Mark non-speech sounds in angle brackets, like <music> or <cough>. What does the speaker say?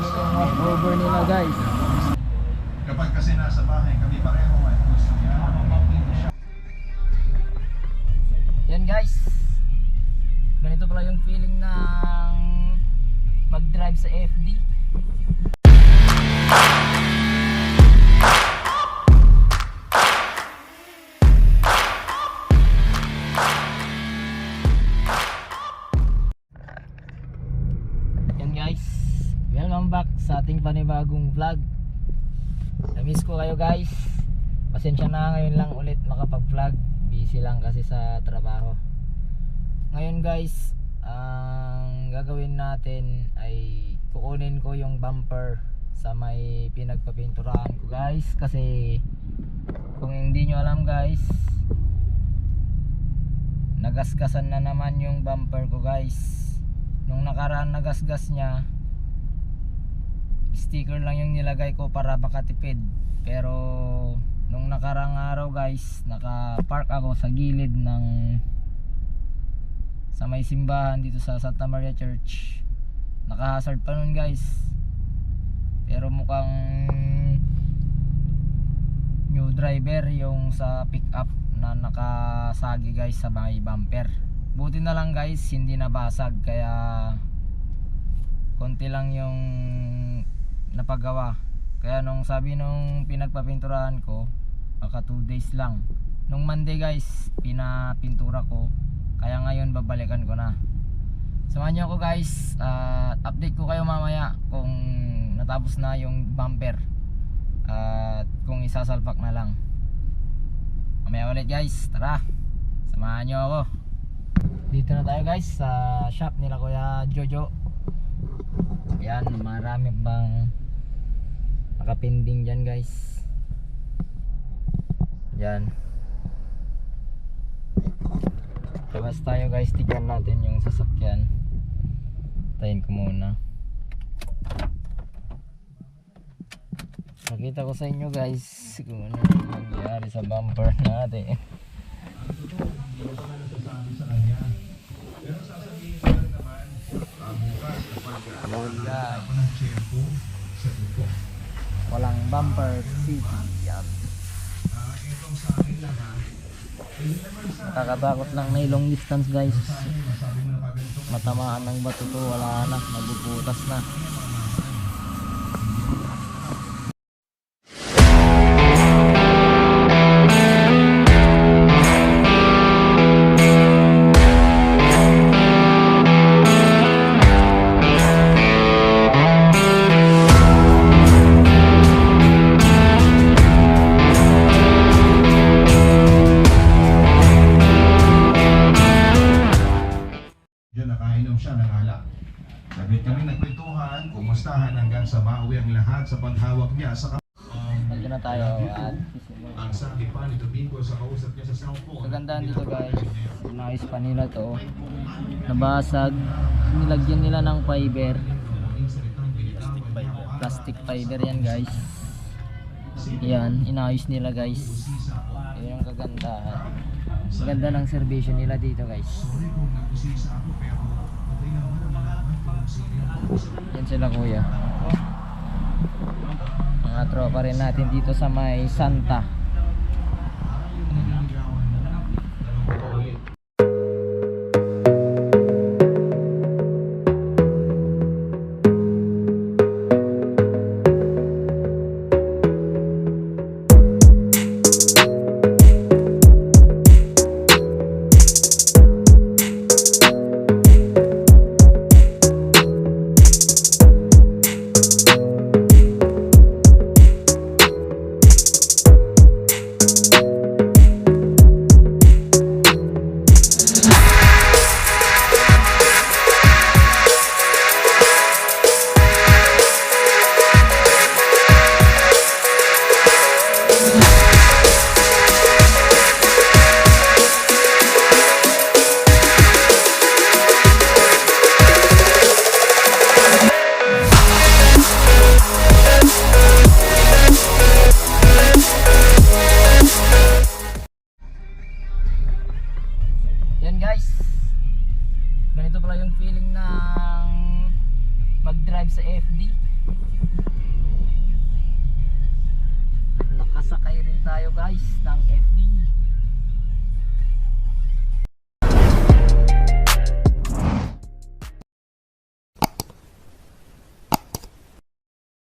walkover nila guys. Kapag kasi nasa bahay kami pareho ay gusto niya. Yan guys. Ganito pala yung feeling ng mag-drive sa FD. Welcome back sa ating panibagong vlog. Na-miss ko kayo guys. Pasensya na ngayon lang ulit makapag-vlog. Busy lang kasi sa trabaho. Ngayon guys, ang gagawin natin ay kukunin ko yung bumper sa may pinagpapinturahan ko guys kasi kung hindi nyo alam guys nagasgasan na naman yung bumper ko guys nung nakaraan nagasgas niya sticker lang yung nilagay ko para makatipid. Pero nung nakarang araw guys naka park ako sa gilid ng sa may simbahan dito sa Santa Maria Church. Naka hazard pa nun guys. Pero mukhang new driver yung sa pick up na nakasagi guys sa may bumper. Buti na lang guys hindi nabasag. Kaya konti lang yung napagawa. Kaya nung sabi nung pinagpapinturahan ko baka 2 days lang. Nung Monday guys pinapintura ko. Kaya ngayon babalikan ko na. Samahan niyo ako guys. At update ko kayo mamaya kung natapos na yung bumper. At kung isasalpak na lang. Mamaya ulit guys. Tara samahan niyo ako. Dito na tayo guys sa shop nila kuya Jojo. Yan marami bang nakapinding dyan guys. Yan. Labas tayo guys. Tignan natin yung sasakyan. Tayin ko muna. Nakita ko sa inyo guys kung ano yung nangyari sa bumper <laughs> natin. Ayan guys. Walang bumper city. Yan. Nakakatakot lang na long distance guys. Matamaan ng bato to. Wala na. Nabubutas na. Siya ng alak. Sabit kami nagkwentuhan, kumustahan hanggang sa mauwi ang lahat sa paghawak niya sa Nandito na tayo at ang sabi pa ni Domingo sa kausap niya sa cellphone. Kagandahan dito guys. Inayos pa nila to. Nabasag. Nilagyan nila ng fiber. Plastic fiber yan guys. Yan, inayos nila guys. Yan yung kagandahan. Maganda ng serbisyo nila dito guys. Yan sila kuya. Mga tropa rin natin dito sa may Santa. mawawala yung feeling ng mag-drive sa FD. Nakasakay rin tayo guys ng FD.